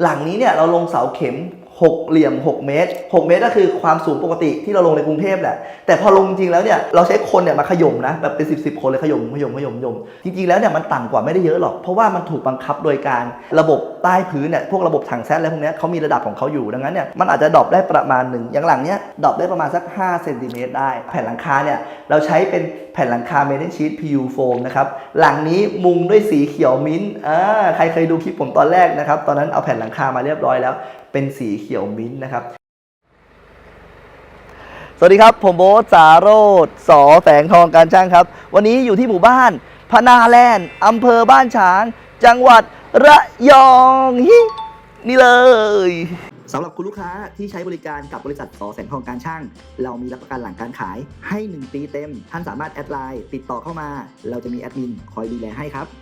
หลังนี้เนี่ยเราลงเสาเข็ม 6เหลี่ยม 6 เมตร 6 เมตรก็คือความสูงปกติที่เราลงในกรุงเทพแหละ แต่พอลงจริงแล้วเนี่ยเราใช้คนเนี่ยมาขย่มนะแบบเป็น 10บสคนเลยขย่มขย่มขย่มขย่มจริงๆแล้วเนี่ยมันต่ำกว่าไม่ได้เยอะหรอก เพราะว่ามันถูกบังคับโดยการระบบใต้พื้นเนี่ยพวกระบบถังแซดอะไรพวกนี้เขามีระดับของเขาอยู่ดังนั้นเนี่ยมันอาจจะดรอปได้ประมาณหนึ่งอย่างหลังเนี้ยดรอปได้ประมาณสัก5เซนติเมตรได้ แผ่นหลังคาเนี่ยเราใช้เป็นแผ่นหลังคาเมทัลชีต PU โฟมนะครับหลังนี้มุงด้วยสีเขียวมิ้นท์อ่าใครเคยดูคลิปผมตอนแรกนะครับตอนนั้นเอาแผ่นหลังคามาเรียบร้อยแล้ว เป็นสีเขียวมิ้นนะครับสวัสดีครับ ผมโบ๊ทสาโรธสอแสงทองการช่างครับ วันนี้อยู่ที่หมู่บ้านพนาแลนด์อำเภอบ้านฉาง จังหวัดระยองฮินี่เลยสำหรับคุณลูกค้าที่ใช้บริการกับบริษัทสอแสงทองการช่าง เรามีรับประกันหลังการขายให้ 1 ปีเต็ม ท่านสามารถแอดไลน์ติดต่อเข้ามา เราจะมีแอดมินคอยดูแลให้ครับ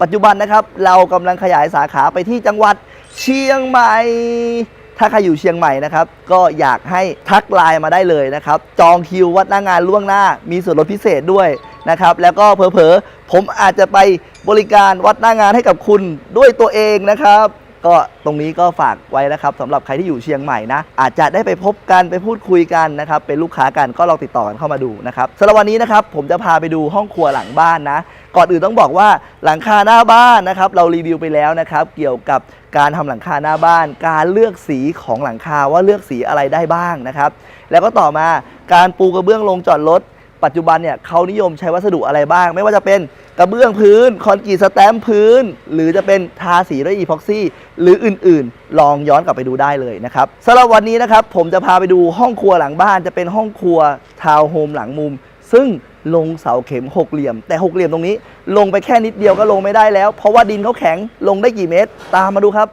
ปัจจุบันนะครับเรากำลังขยายสาขาไปที่จังหวัดเชียงใหม่ ถ้าใครอยู่เชียงใหม่นะครับ ก็อยากให้ทักไลน์มาได้เลยนะครับ จองคิววัดหน้างานล่วงหน้า มีส่วนลดพิเศษด้วยนะครับ แล้วก็เผลอๆผมอาจจะไปบริการวัดหน้างานให้กับคุณด้วยตัวเองนะครับ ก็ตรงนี้ก็ฝากไว้นะครับสำหรับใครที่อยู่เชียงใหม่นะ อาจจะได้ไปพบกันไปพูดคุยกันนะครับ เป็นลูกค้ากันก็ลองติดต่อกันเข้ามาดูนะครับสำหรับวันนี้นะครับผมจะพาไปดูห้องครัวหลังบ้านนะ ก่อนอื่นต้องบอกว่าหลังคาหน้าบ้านนะครับ เรารีวิวไปแล้วนะครับ เกี่ยวกับการทำหลังคาหน้าบ้าน การเลือกสีของหลังคาว่าเลือกสีอะไรได้บ้างนะครับ แล้วก็ต่อมาการปูกระเบื้องลงจอดรถ ปัจจุบันเนี่ยเขานิยมใช้วัสดุอะไรบ้าง ไม่ว่าจะเป็นกระเบื้องพื้น คอนกรีตสแตมป์พื้น หรือจะเป็นทาสีด้วยอีพ็อกซี่ หรืออื่นๆ ลองย้อนกลับไปดูได้เลยนะครับสำหรับวันนี้นะครับผมจะพาไปดูห้องครัวหลังบ้านจะเป็นห้องครัวทาวน์โฮมหลังมุม ซึ่งลงเสาเข็มหกเหลี่ยม แต่หกเหลี่ยมตรงนี้ ลงไปแค่นิดเดียวก็ลงไม่ได้แล้ว เพราะว่าดินเขาแข็งลงได้กี่เมตร ตามมาดูครับ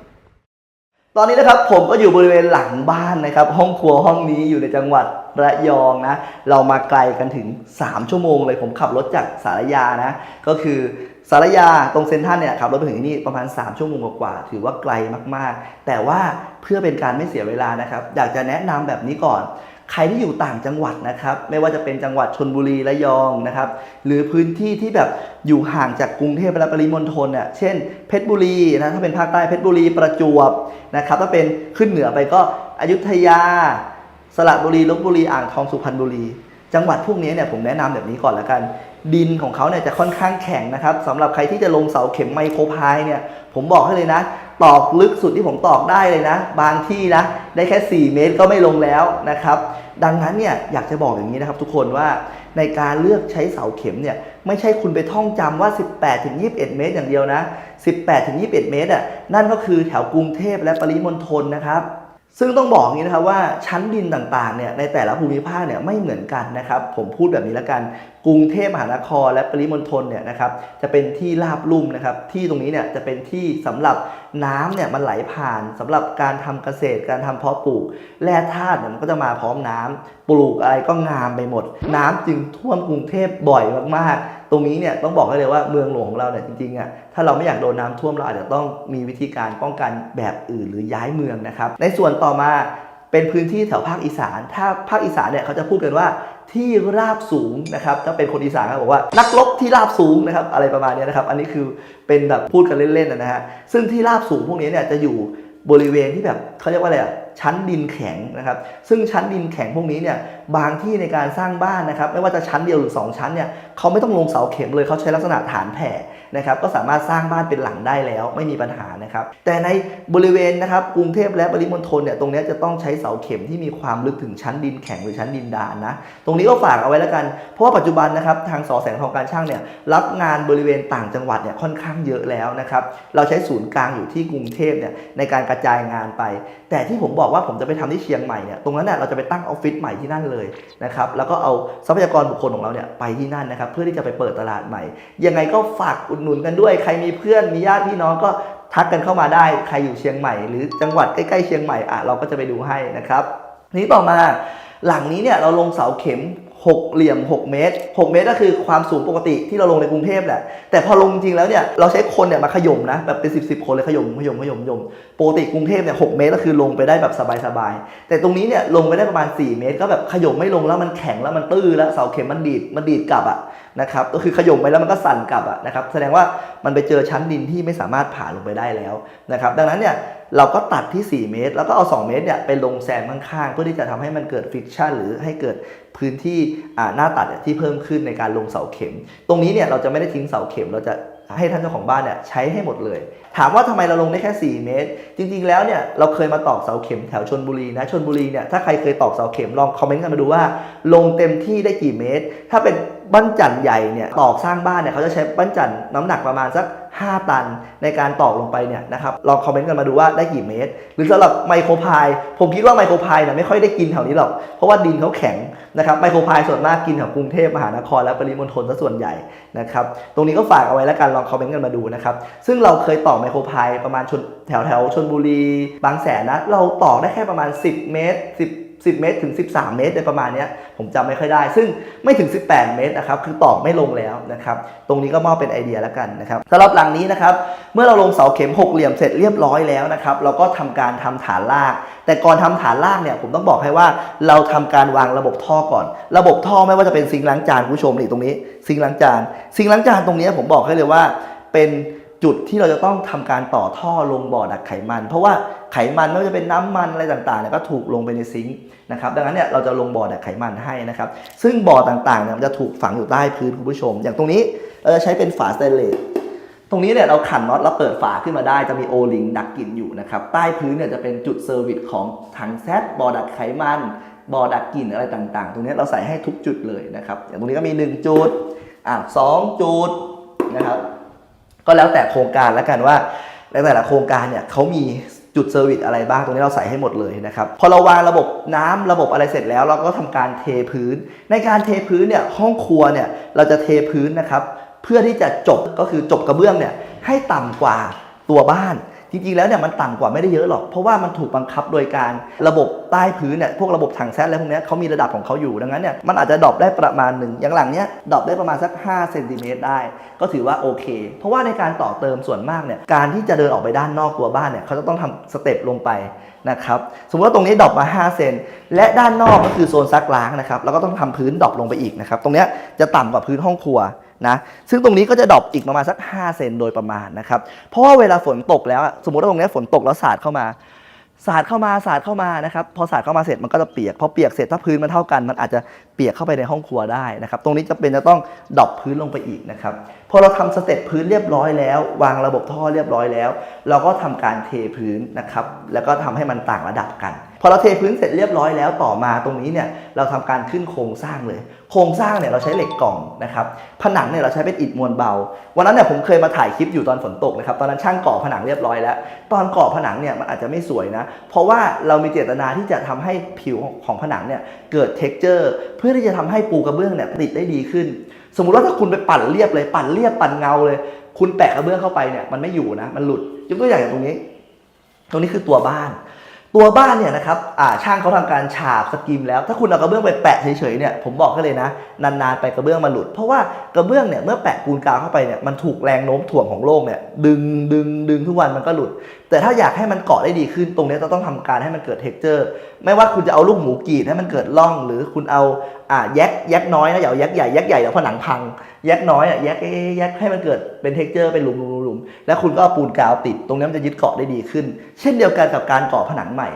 ตอนนี้นะครับผมก็อยู่บริเวณหลังบ้านนะครับ ห้องครัวห้องนี้อยู่ในจังหวัดระยองนะ เรามาไกลกันถึง 3 ชั่วโมงเลยผมขับรถจากสารยานะ ก็คือสารยาตรงเซ็นทรัลเนี่ยขับรถไปถึงที่นี่ประมาณ 3 ชั่วโมงกว่าถือว่าไกลมากๆ แต่ว่าเพื่อเป็นการไม่เสียเวลานะครับ อยากจะแนะนำแบบนี้ก่อน ใครที่อยู่ต่างจังหวัดนะครับไม่ว่าจะเป็นจังหวัดชนบุรีระยองนะครับหรือพื้นที่ที่แบบอยู่ห่างจากกรุงเทพและปริมณฑลเนี่ยเช่นเพชรบุรีนะถ้าเป็นภาคใต้เพชรบุรีประจวบนะครับถ้าเป็นขึ้นเหนือไปก็อยุธยา สระบุรีลบบุรีอ่างทองสุพรรณบุรี จังหวัดพวกนี้เนี่ยผมแนะนำแบบนี้ก่อนละกัน ดินของเขาเนี่ยจะค่อนข้างแข็งนะครับสำหรับใครที่จะลงเสาเข็มไมโครพายเนี่ย ผมบอกให้เลยนะ ตอกลึกสุดที่ผมตอกได้เลยนะ บางที่นะ ได้แค่ 4 เมตรก็ไม่ลงแล้วนะครับ ดังนั้นเนี่ยอยากจะบอกอย่างนี้นะครับ ทุกคนว่าในการเลือกใช้เสาเข็มเนี่ยไม่ใช่คุณไปท่องจำว่า 18 ถึง 21 เมตร อย่างเดียวนะ 18 ถึง 21 เมตรอะนั่นก็คือแถวกรุงเทพและปริมณฑลนะครับ ซึ่งต้องบอกอย่างนี้นะครับว่าชั้นดินต่างๆเนี่ยในแต่ละภูมิภาคเนี่ยไม่เหมือนกันนะครับ ผมพูดแบบนี้แล้วกันกรุงเทพมหานครและปริมณฑลเนี่ยนะครับจะเป็นที่ราบลุ่มนะครับที่ตรงนี้เนี่ยจะเป็นที่สำหรับน้ำเนี่ยมันไหลผ่านสำหรับการทำเกษตรการทำเพาะปลูกแร่ธาตุเนี่ยมันก็จะมาพร้อมน้ำปลูกอะไรก็งามไปหมด น้ำจึงท่วมกรุงเทพบ่อยมากๆ ตรงนี้เนี่ยต้องบอกให้เลยว่าเมืองหลวงของเราเนี่ยจริงๆอะถ้าเราไม่อยากโดนน้ำท่วมเราอาจจะต้องมีวิธีการป้องกันแบบอื่นหรือย้ายเมืองนะครับ ในส่วนต่อมาเป็นพื้นที่แถวภาคอีสาน ถ้าภาคอีสานเนี่ยเขาจะพูดกันว่าที่ราบสูงนะครับถ้าเป็นคนอีสานเขาบอกว่า นักรบที่ราบสูงนะครับอะไรประมาณนี้นะครับ อันนี้คือเป็นแบบพูดกันเล่นๆนะฮะซึ่งที่ราบสูงพวกนี้เนี่ยจะอยู่ บริเวณที่แบบเขาเรียกว่าอะไรอะชั้นดินแข็งนะครับ ซึ่งชั้นดินแข็งพวกนี้เนี่ยบางที่ในการสร้างบ้านนะครับ ไม่ว่าจะชั้นเดียวหรือ 2 ชั้นเนี่ยเขาไม่ต้องลงเสาเข็มเลยเขาใช้ลักษณะฐานแผ่ นะครับก็สามารถสร้างบ้านเป็นหลังได้แล้วไม่มีปัญหานะครับแต่ในบริเวณนะครับกรุงเทพและปริมณฑลเนี่ยตรงนี้จะต้องใช้เสาเข็มที่มีความลึกถึงชั้นดินแข็งหรือชั้นดินดานนะตรงนี้ก็ฝากเอาไว้แล้วกัน เพราะว่าปัจจุบันนะครับทางสอแสงทองการช่างเนี่ยรับงานบริเวณต่างจังหวัดเนี่ยค่อนข้างเยอะแล้วนะครับเราใช้ศูนย์กลางอยู่ที่กรุงเทพเนี่ยในการกระจายงานไป แต่ที่ผมบอกว่าผมจะไปทำที่เชียงใหม่เนี่ยตรงนั้นเนี่ยเราจะไปตั้งออฟฟิศใหม่ที่นั่นเลยนะครับแล้วก็เอาทรัพยากรบุคคลของเราเนี่ยไปที่นั่นนะครับเพื่อที่จะไปเปิดตลาดใหม่ยังไงก็ฝากอุดหนุนกันด้วย ใครมีเพื่อนมีญาติพี่น้องก็ทักกันเข้ามาได้ ใครอยู่เชียงใหม่ หรือจังหวัดใกล้ๆเชียงใหม่อะเราก็จะไปดูให้นะครับ นี้ต่อมาหลังนี้เนี่ยเราลงเสาเข็ม 6เหลี่ยม 6 เมตร 6 เมตรก็คือความสูงปกติที่เราลงในกรุงเทพแหละ แต่พอลงจริงแล้วเนี่ยเราใช้คนเนี่ยมาขย่มนะแบบเป็น 10บสคนเลยขย่มขย่มขย่มขย่มปกติกรุงเทพเนี่ยหเมตรก็คือลงไปได้แบบสบายๆ แต่ตรงนี้เนี่ยลงไปได้ประมาณ 4 เมตร ก็แบบขย่มไม่ลงแล้วมันแข็งแล้วมันตื้อแล้วเสาเข็มมันดีดมันดีดกลับอะนะครับก็คือขย่มไปแล้วมันก็สั่นกลับอะนะครับแสดงว่ามันไปเจอชั้นดินที่ไม่สามารถผ่านลงไปได้แล้วนะครับดังนั้นเนี่ย เราก็ตัดที่ 4 เมตร แล้วก็เอา 2 เมตรเนี่ยไปลงแซมข้างๆ เพื่อที่จะทำให้มันเกิดฟิกชันหรือให้เกิดพื้นที่หน้าตัดที่เพิ่มขึ้นในการลงเสาเข็ม ตรงนี้เนี่ยเราจะไม่ได้ทิ้งเสาเข็ม เราจะให้ท่านเจ้าของบ้านเนี่ยใช้ให้หมดเลย ถามว่าทำไมเราลงได้แค่ 4 เมตร จริงๆแล้วเนี่ยเราเคยมาตอกเสาเข็มแถวชนบุรีนะชนบุรีเนี่ยถ้าใครเคยตอกเสาเข็มลองคอมเมนต์กันมาดูว่า ลงเต็มที่ได้กี่เมตร ถ้าเป็น บ้านจันใหญ่เนี่ยตอกสร้างบ้านเนี่ยเขาจะใช้บ้านจันน้ำหนักประมาณสัก 5 ตันในการตอกลงไปเนี่ยนะครับลองคอมเมนต์กันมาดูว่าได้กี่เมตร หรือสำหรับไมโครพายผมคิดว่าไมโครพายเนี่ยไม่ค่อยได้กินแถวนี้หรอก เพราะว่าดินเขาแข็งนะครับไมโครพายส่วนมากกินแถวกรุงเทพมหานครและปริมณฑลซะส่วนใหญ่นะครับตรงนี้ก็ฝากเอาไว้แล้วกันลองคอมเมนต์กันมาดูนะครับซึ่งเราเคยตอกไมโครพายประมาณชนแถวแถวชนบุรี บางแสนนะเราตอกได้แค่ประมาณ 10 เมตร 10 10 เมตรถึง 13 เมตรในประมาณนี้ผมจำไม่ค่อยได้ ซึ่งไม่ถึง 18 เมตรนะครับคือตอกไม่ลงแล้วนะครับตรงนี้ก็มอบเป็นไอเดียแล้วกันนะครับสำหรับหลังนี้นะครับเมื่อเราลงเสาเข็มหกเหลี่ยมเสร็จเรียบร้อยแล้วนะครับเราก็ทำการทำฐานราก แต่ก่อนทำฐานรากเนี่ยผมต้องบอกให้ว่าเราทำการวางระบบท่อก่อน ระบบท่อไม่ว่าจะเป็นซิงล้างจานคุณผู้ชมนี่ตรงนี้ซิงล้างจานซิงล้างจานตรงนี้ผมบอกให้เลยว่าเป็น จุดที่เราจะต้องทำการต่อท่อลงบ่อดักไขมัน เพราะว่าไขมันไม่ว่าจะเป็นน้ำมันอะไรต่างๆเนี่ยก็ถูกลงไปในซิงค์นะครับดังนั้นเนี่ยเราจะลงบ่อดักไขมันให้นะครับซึ่งบ่อต่างๆเนี่ยมันจะถูกฝังอยู่ใต้พื้นคุณผู้ชม อย่างตรงนี้เราจะใช้เป็นฝาสเตนเลสตรงนี้เนี่ยเราขันน็อตแล้วเปิดฝาขึ้นมาได้จะมีโอลิงดักกลิ่นอยู่นะครับใต้พื้นเนี่ยจะเป็นจุดเซอร์วิสของถังแซดบ่อดักไขมันบ่อดักกลิ่นอะไรต่างๆ ตรงนี้เราใส่ให้ทุกจุดเลยนะครับอย่างตรงนี้ก็มี 1 จุดอะสองจุดนะครับ ก็แล้วแต่โครงการแล้วกันว่าแต่ละโครงการเนี่ยเขามีจุดเซอร์วิสอะไรบ้างตรงนี้เราใส่ให้หมดเลยนะครับพอเราวางระบบน้ำระบบอะไรเสร็จแล้ว เราก็ทำการเทพื้น ในการเทพื้นเนี่ยห้องครัวเนี่ยเราจะเทพื้นนะครับ เพื่อที่จะจบก็คือจบกระเบื้องเนี่ยให้ต่ำกว่าตัวบ้าน จริงๆ แล้วเนี่ยมันต่ำกว่าไม่ได้เยอะหรอก เพราะว่ามันถูกบังคับโดยการระบบใต้พื้นเนี่ยพวกระบบถังแซดอะไรพวกนี้เขามีระดับของเขาอยู่ดังนั้นเนี่ยมันอาจจะดรอปได้ประมาณหนึ่งอย่างหลังเนี้ยดรอปได้ประมาณสัก5เซนติเมตรได้ ก็ถือว่าโอเค เพราะว่าในการต่อเติมส่วนมากเนี่ยการที่จะเดินออกไปด้านนอกตัวบ้านเนี่ยเขาจะต้องทำสเต็ปลงไปนะครับสมมติว่าตรงนี้ดรอปมา 5 เซนและด้านนอกก็คือโซนซักล้างนะครับแล้วก็ต้องทำพื้นดรอปลงไปอีกนะครับตรงนี้จะต่ำกว่าพื้นห้องครัว นะซึ่งตรงนี้ก็จะดรอปอีกประมาณสัก 5 เซนโดยประมาณนะครับ เพราะว่าเวลาฝนตกแล้วสมมติว่าตรงนี้ฝนตกแล้วสาดเข้ามา สาดเข้ามาสาดเข้ามานะครับพอสาดเข้ามาเสร็จมันก็จะเปียกพอเปียกเสร็จถ้าพื้นมันเท่ากัน มันอาจจะเปียกเข้าไปในห้องครัวได้นะครับ ตรงนี้จะเป็นจะต้องดรอปพื้นลงไปอีกนะครับ อเราทำสเต็ปพื้นเรียบร้อยแล้ว วางระบบท่อเรียบร้อยแล้ว เราก็ทำการเทพื้นนะครับแล้วก็ทำให้มันต่างระดับกัน พอเราเทพื้นเสร็จเรียบร้อยแล้วต่อมาตรงนี้เนี่ยเราทำการขึ้นโครงสร้างเลย โครงสร้างเนี่ยเราใช้เหล็กกล่องนะครับผนังเนี่ยเราใช้เป็นอิฐมวลเบา วันนั้นเนี่ยผมเคยมาถ่ายคลิปอยู่ตอนฝนตกนะครับตอนนั้นช่างก่อผนังเรียบร้อยแล้ว ตอนก่อผนังเนี่ยมันอาจจะไม่สวยนะ เพราะว่าเรามีเจตนาที่จะทำให้ผิวของผนังเนี่ยเกิด texture เพื่อที่จะทำให้ปูกระเบื้องเนี่ยติดได้ดีขึ้น สมมุติว่าถ้าคุณไปปั่นเรียบเลยปั่นเรียบปั่นเงาเลย คุณแปะกระเบื้องเข้าไปเนี่ยมันไม่อยู่นะ มันหลุดยกตัวอย่างอย่างตรงนี้ ตรงนี้คือตัวบ้าน ตัวบ้านเนี่ยนะครับอ่าช่างเขาทำการฉาบสกิมแล้ว ถ้าคุณเอากระเบื้องไปแปะเฉยๆเนี่ย ผมบอกให้เลยนะ นานๆไปกระเบื้องมันหลุด เพราะว่ากระเบื้องเนี่ยเมื่อแปะปูนกาวเข้าไปเนี่ย มันถูกแรงโน้มถ่วงของโลกเนี่ยดึงดึงดึงทุกวันมันก็หลุด แต่ถ้าอยากให้มันเกาะได้ดีขึ้น ตรงนี้จะต้องทำการให้มันเกิดเท็กเจอร์ ไม่ว่าคุณจะเอาลูกหมูกรีดให้มันเกิดร่อง หรือคุณเอาอ่าแยกแยกน้อยนะอย่าเอาแยกใหญ่แยกใหญ่เดี๋ยวผนังพัง แยกน้อยอะแยกแยกให้มันเกิดเป็นเท็กเจอร์เป็นหลุม ม แล้วคุณก็เอาปูนกาวติด ตรงนี้มันจะยึดเกาะได้ดีขึ้น เช่นเดียวกันกับการก่อผนังใหม่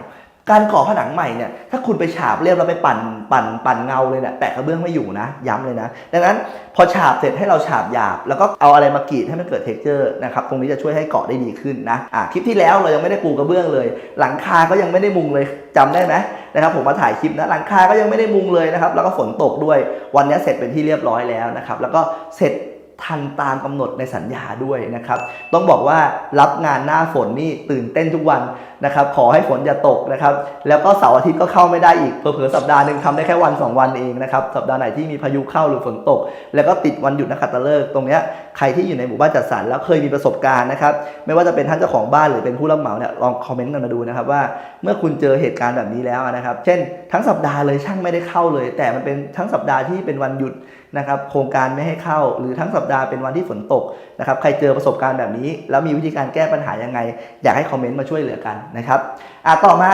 การก่อผนังใหม่เนี่ยถ้าคุณไปฉาบเรียบแล้วไปปั่นปั่นปั่นเงาเลยเนี่ยแปะกระเบื้องไม่อยู่นะ ย้ำเลยนะ ดังนั้นพอฉาบเสร็จให้เราฉาบหยาบ แล้วก็เอาอะไรมากรีดให้มันเกิดเท็กเจอร์นะครับตรงนี้จะช่วยให้เกาะได้ดีขึ้นนะอะคลิปที่แล้วเรายังไม่ได้ปูกระเบื้องเลย หลังคาก็ยังไม่ได้มุงเลยจำได้ไหมนะครับผมมาถ่ายคลิปนะหลังคาก็ยังไม่ได้มุงเลยนะครับแล้วก็ฝนตกด้วยวันนี้เสร็จเป็นที่เรียบร้อยแล้วนะครับแล้วก็เสร็จ ทันตามกำหนดในสัญญาด้วยนะครับ ต้องบอกว่ารับงานหน้าฝนนี่ตื่นเต้นทุกวันนะครับ ขอให้ฝนอย่าตกนะครับ แล้วก็เสาร์อาทิตย์ก็เข้าไม่ได้อีกเผลอๆสัปดาห์หนึ่งทำได้แค่วัน 2 วันเองนะครับ สัปดาห์ไหนที่มีพายุเข้าหรือฝนตก แล้วก็ติดวันหยุดนักขัตฤกษ์ตรงเนี้ยใครที่อยู่ในหมู่บ้านจัดสรรแล้วเคยมีประสบการณ์นะครับ ไม่ว่าจะเป็นท่านเจ้าของบ้านหรือเป็นผู้รับเหมาเนี่ยลองคอมเมนต์กันมาดูนะครับว่าเมื่อคุณเจอเหตุการณ์แบบนี้แล้วนะครับ เช่น ทั้งสัปดาห์เลยช่างไม่ได้เข้าเลย แต่มันเป็นทั้งสัปดาห์ที่เป็นวันหยุด นะครับโครงการไม่ให้เข้า หรือทั้งสัปดาห์เป็นวันที่ฝนตกนะครับใครเจอประสบการณ์แบบนี้ แล้วมีวิธีการแก้ปัญหายังไง อยากให้คอมเมนต์มาช่วยเหลือกันนะครับอะต่อมา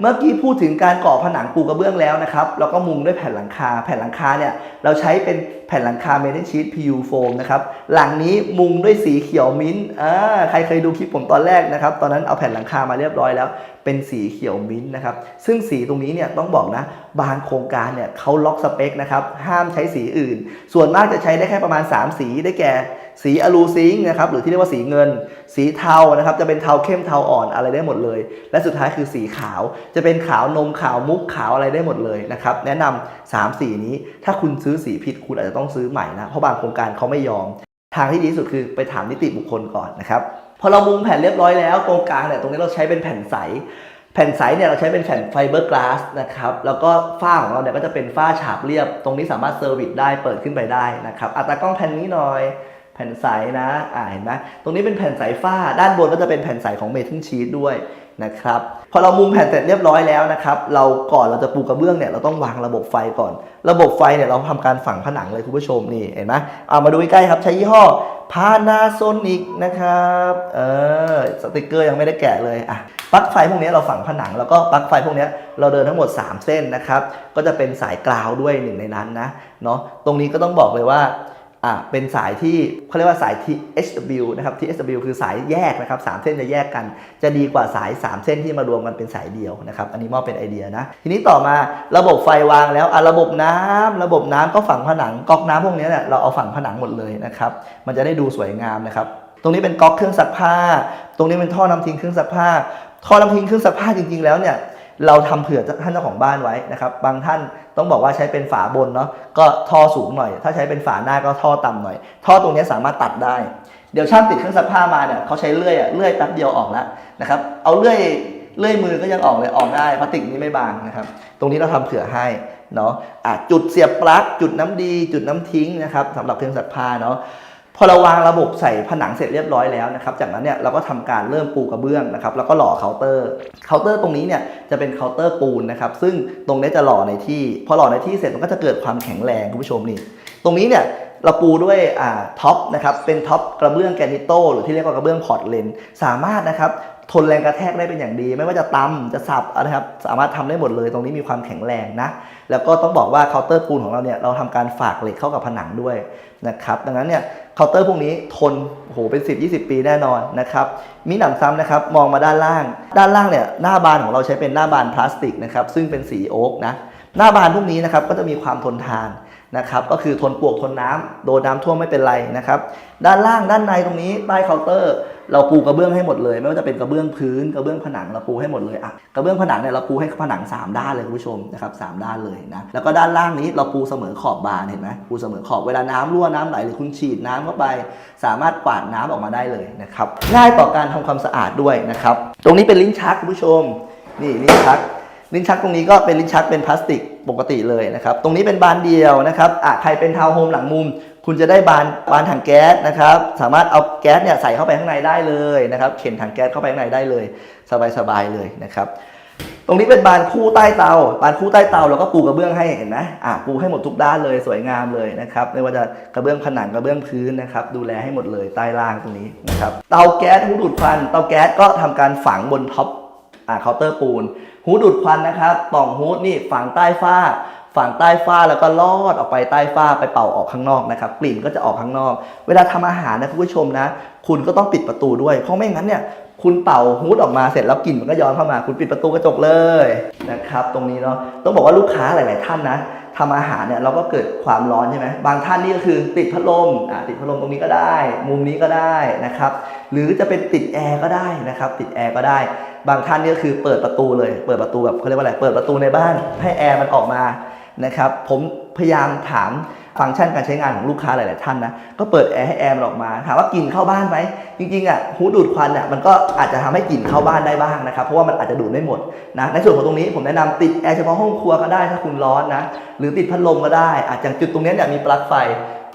เมื่อกี้พูดถึงการก่อผนังปูกระเบื้องแล้วนะครับ แล้วก็มุงด้วยแผ่นหลังคา แผ่นหลังคาเนี่ยเราใช้เป็นแผ่นหลังคาเมทัลชีต PU โฟมนะครับ หลังนี้มุงด้วยสีเขียวมิ้นท์อ่าใครเคยดูคลิปผมตอนแรกนะครับ ตอนนั้นเอาแผ่นหลังคามาเรียบร้อยแล้ว เป็นสีเขียวมิ้นท์นะครับ ซึ่งสีตรงนี้เนี่ยต้องบอกนะ บางโครงการเนี่ยเขาล็อกสเปคนะครับ ห้ามใช้สีอื่น ส่วนมากจะใช้ได้แค่ประมาณ 3 สีได้แก่ สีอะลูซิงค์นะครับหรือที่เรียกว่าสีเงิน สีเทานะครับจะเป็นเทาเข้มเทาอ่อนอะไรได้หมดเลย และสุดท้ายคือสีขาวจะเป็นขาวนมขาวมุกขาวอะไรได้หมดเลยนะครับแนะนำสามสีนี้ ถ้าคุณซื้อสีผิดคุณอาจจะต้องซื้อใหม่นะเพราะบางโครงการเขาไม่ยอม ทางที่ดีที่สุดคือไปถามนิติบุคคลก่อนนะครับพอเรามุงแผ่นเรียบร้อยแล้วตรงกลางเนี่ยตรงนี้เราใช้เป็นแผ่นใสแผ่นใสเนี่ยเราใช้เป็นแผ่นไฟเบอร์กลาสนะครับ แล้วก็ฝ้าของเราเนี่ยก็จะเป็นฝ้าฉาบเรียบ ตรงนี้สามารถเซอร์วิสได้เปิดขึ้นไปได้นะครับ อัตรากล้องแผ่นนี้หน่อย แผ่นใสนะอ่าเห็นไหมตรงนี้เป็นแผ่นใสฝ้า ด้านบนก็จะเป็นแผ่นใสของเมทัลชีตด้วยนะครับพอเรามุงแผ่นเสร็จเรียบร้อยแล้วนะครับ เราก่อนเราจะปูกระเบื้องเนี่ยเราต้องวางระบบไฟก่อน ระบบไฟเนี่ยเราทำการฝังผนังเลยคุณผู้ชมนี่เห็นไหมเอามาดูใกล้ครับใช้ยี่ห้อ Panasonic นะครับเออสติกเกอร์ยังไม่ได้แกะเลยอะปลั๊กไฟพวกนี้เราฝังผนังแล้วก็ปลั๊กไฟพวกนี้เราเดินทั้งหมด 3 เส้นนะครับ ก็จะเป็นสายกราวด้วยหนึ่งในนั้นนะเนาะตรงนี้ก็ต้องบอกเลยว่า อะเป็นสายที่เขาเรียกว่าสาย THW นะครับ THW คือสายแยกนะครับสามเส้นจะแยกกัน จะดีกว่าสาย 3 เส้นที่มารวมกันเป็นสายเดียวนะครับ อันนี้มอบเป็นไอเดียนะ ทีนี้ต่อมาระบบไฟวางแล้วอะระบบน้ำระบบน้ำก็ฝังผนังก๊อกน้ำพวกนี้เนี่ยเราเอาฝังผนังหมดเลยนะครับ มันจะได้ดูสวยงามนะครับ ตรงนี้เป็นก๊อกเครื่องซักผ้า ตรงนี้เป็นท่อน้ำทิ้งเครื่องซักผ้า ท่อน้ำทิ้งเครื่องซักผ้าจริง ๆ แล้วเนี่ยเราทำเผื่อท่านเจ้าของบ้านไว้นะครับ บางท่าน ต้องบอกว่าใช้เป็นฝาบนเนาะก็ท่อสูงหน่อย ถ้าใช้เป็นฝาหน้าก็ท่อต่ำหน่อย ท่อตรงนี้สามารถตัดได้ เดี๋ยวช่างติดเครื่องซักผ้ามาเนี่ยเขาใช้เลื่อยอะเลื่อยแป๊บเดียวออกแล้วนะครับเอาเลื่อยเลื่อยมือก็ยังออกเลยออกได้พลาสติกนี้ไม่บางนะครับ ตรงนี้เราทำเผื่อให้เนาะะจุดเสียบปลั๊กจุดน้ำดี จุดน้ำทิ้งนะครับสำหรับเครื่องซักผ้าเนาะ พอเราวางระบบใส่ผนังเสร็จเรียบร้อยแล้วนะครับ จากนั้นเนี่ยเราก็ทำการเริ่มปูกระเบื้องนะครับ แล้วก็หล่อเคาน์เตอร์ เคาน์เตอร์ตรงนี้เนี่ยจะเป็นเคาน์เตอร์ปูนนะครับ ซึ่งตรงนี้จะหล่อในที่ พอหล่อในที่เสร็จมันก็จะเกิดความแข็งแรงคุณผู้ชมนี่ ตรงนี้เนี่ย เราปูด้วยท็อปนะครับเป็นท็อปกระเบื้องแกนิโต้หรือที่เรียกว่ากระเบื้องพอร์ตเลนสามารถนะครับทนแรงกระแทกได้เป็นอย่างดี ไม่ว่าจะตำจะสับนะครับสามารถทำได้หมดเลยตรงนี้มีความแข็งแรงนะ แล้วก็ต้องบอกว่าเคาน์เตอร์ปูนของเราเนี่ยเราทำการฝากเหล็กเข้ากับผนังด้วยนะครับดังนั้นเนี่ยเคาน์เตอร์พวกนี้ทนโอ้โหเป็น 10 20 ปีแน่นอนนะครับมีหนำซ้ำนะครับมองมาด้านล่าง ด้านล่างเนี่ยหน้าบานของเราใช้เป็นหน้าบานพลาสติกนะครับซึ่งเป็นสีโอ๊กนะหน้าบานพวกนี้นะครับก็จะมีความทนทาน นะครับก็คือทนปวกทนน้ำโดนน้ำท่วมไม่เป็นไรนะครับด้านล่างด้านในตรงนี้ใต้เคาน์เตอร์ เราปูกระเบื้องให้หมดเลย ไม่ว่าจะเป็นกระเบื้องพื้น กระเบื้องผนังเราปูให้หมดเลยอะกระเบื้องผนังเนี่ยเราปูให้ผนัง 3 ด้านเลยคุณผู้ชมนะครับสามด้านเลยนะแล้วก็ด้านล่างนี้เราปูเสมอขอบบานเห็นไหมปูเสมอขอบเวลาน้ำรั่วน้ำไหลหรือคุณฉีดน้ำเข้าไป สามารถกวาดน้ำออกมาได้เลยนะครับง่ายต่อการทำความสะอาดด้วยนะครับตรงนี้เป็นลิ้นชักคุณผู้ชม นี่ลิ้นชัก ลิ้นชักตรงนี้ก็เป็นลิ้นชักเป็นพลาสติกปกติเลยนะครับ ตรงนี้เป็นบานเดียวนะครับอะใครเป็นทาวน์โฮมหลังมุม คุณจะได้บานบานถังแก๊สนะครับ สามารถเอาแก๊สเนี่ยใส่เข้าไปข้างในได้เลยนะครับ เข็นถังแก๊สเข้าไปข้างในได้เลย สบายๆเลยนะครับ ตรงนี้เป็นบานคู่ใต้เตา บานคู่ใต้เตาเราก็ปูกระเบื้องให้เห็นไหมอะปูให้หมดทุกด้านเลยสวยงามเลยนะครับ ไม่ว่าจะกระเบื้องผนังกระเบื้องพื้นนะครับ ดูแลให้หมดเลยใต้ล่างตรงนี้นะครับ เตาแก๊สหูดูดควัน เตาแก๊สก็ทำการฝังบนท็อป อ่าเคาน์เตอร์ปูนฮูดูดควันนะครับต่องฮูดนี่ฝังใต้ฝ้าฝังใต้ฝ้าแล้วก็ลอดออกไปใต้ฝ้าไปเป่าออกข้างนอกนะครับ กลิ่นก็จะออกข้างนอก เวลาทำอาหารนะคุณผู้ชมนะ คุณก็ต้องปิดประตูด้วย เพราะไม่งั้นเนี่ย คุณเป่าฮูดออกมาเสร็จแล้วกลิ่นมันก็ย้อนเข้ามา คุณปิดประตูกระจกเลยนะครับ ตรงนี้เนาะต้องบอกว่าลูกค้าหลาย ๆ ท่านนะทำอาหารเนี่ยเราก็เกิดความร้อนใช่ไหมบางท่านนี่ก็คือติดพัดลมอ่าติดพัดลมตรงนี้ก็ได้ มุมนี้ก็ได้นะครับ หรือจะเป็นติดแอร์ก็ได้นะครับ ติดแอร์ก็ได้ บางท่านนี่ก็คือเปิดประตูเลย เปิดประตูแบบเขาเรียกว่าอะไรเปิดประตูในบ้านให้แอร์มันออกมานะครับ ผมพยายามถาม ฟังก์ชันการใช้งานของลูกค้าหลาย ๆ ท่านนะก็เปิดแอร์ให้แอร์มันออกมาถามว่ากลิ่นเข้าบ้านไหมจริง ๆ อะหูดูดควันอะมันก็อาจจะทำให้กลิ่นเข้าบ้านได้บ้างนะครับเพราะว่ามันอาจจะดูดไม่หมดนะในส่วนของตรงนี้ผมแนะนำติดแอร์เฉพาะห้องครัวก็ได้ถ้าคุณร้อนนะหรือติดพัดลมก็ได้ อาจจะจุดตรงนี้เนี่ยมีปลั๊กไฟ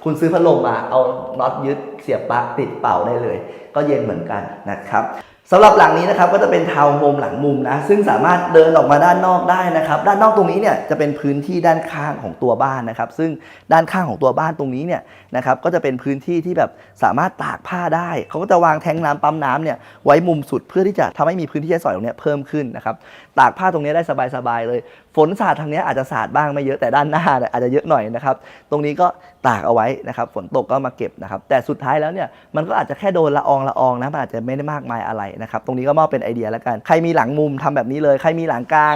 คุณซื้อพัดลมมาเอาน็อตยึดเสียบปลั๊กติดเป่าได้เลย ก็เย็นเหมือนกันนะครับ สำหรับหลังนี้นะครับก็จะเป็นทาวน์โฮมหลังมุมนะซึ่งสามารถเดินออกมาด้านนอกได้นะครับ ด้านนอกตรงนี้เนี่ยจะเป็นพื้นที่ด้านข้างของตัวบ้านนะครับ ซึ่งด้านข้างของตัวบ้านตรงนี้เนี่ยนะครับก็จะเป็นพื้นที่ที่แบบสามารถตากผ้าได้ เขาก็จะวางแทงน้ำปั๊มน้ำเนี่ยไว้มุมสุดเพื่อที่จะทำให้มีพื้นที่ใช้สอยตรงนี้เพิ่มขึ้นนะครับตากผ้าตรงนี้ได้สบายๆเลย ฝนสาดทางนี้อาจจะสาดบ้างไม่เยอะแต่ด้านหน้าอาจจะเยอะหน่อยนะครับตรงนี้ก็ตากเอาไว้นะครับฝนตกก็มาเก็บนะครับแต่สุดท้ายแล้วเนี่ยมันก็อาจจะแค่โดนละอองละอองนะมันอาจจะไม่ได้มากมายอะไรนะครับตรงนี้ก็มอบเป็นไอเดียแล้วกัน ใครมีหลังมุมทำแบบนี้เลย ใครมีหลังกลาง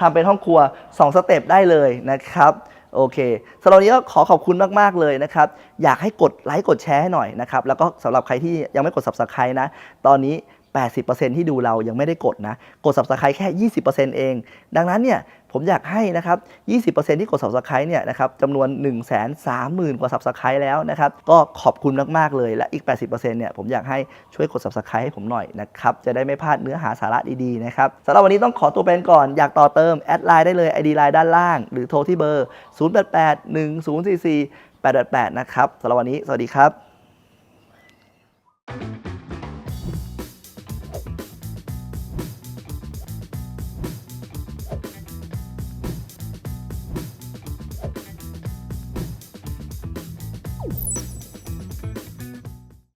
ทำเป็นห้องครัว 2 สเต็ปได้เลยนะครับโอเคสำหรับนนี้ก็ขอขอบคุณมาก ๆ เลยนะครับ อยากให้กดไลค์กดแชร์ให้หน่อยนะครับ แล้วก็สำหรับใครที่ยังไม่กด subscribe นะ ตอนนี้ 80%ที่ดูเรายังไม่ได้กดนะ กด subscribe แค่ 20%เอง ดังนั้นเนี่ยผมอยากให้นะครับ 20%ที่กด subscribe เนี่ยนะครับจำนวน 1 3 0 0 0 0 กว่า subscribe แล้วนะครับ ก็ขอบคุณมาก ๆ เลย และอีก 80%เนี่ยผมอยากให้ช่วยกด subscribe ให้ผมหน่อยนะครับ จะได้ไม่พลาดเนื้อหาสาระดี ๆ นะครับสำหรับวันนี้ต้องขอตัวไปก่อน อยากต่อเติม แอดไลน์ได้เลย ID ไลน์ด้านล่าง หรือโทรที่เบอร์ 0881044888 นะครับสำหรับวันนี้ สวัสดีครับ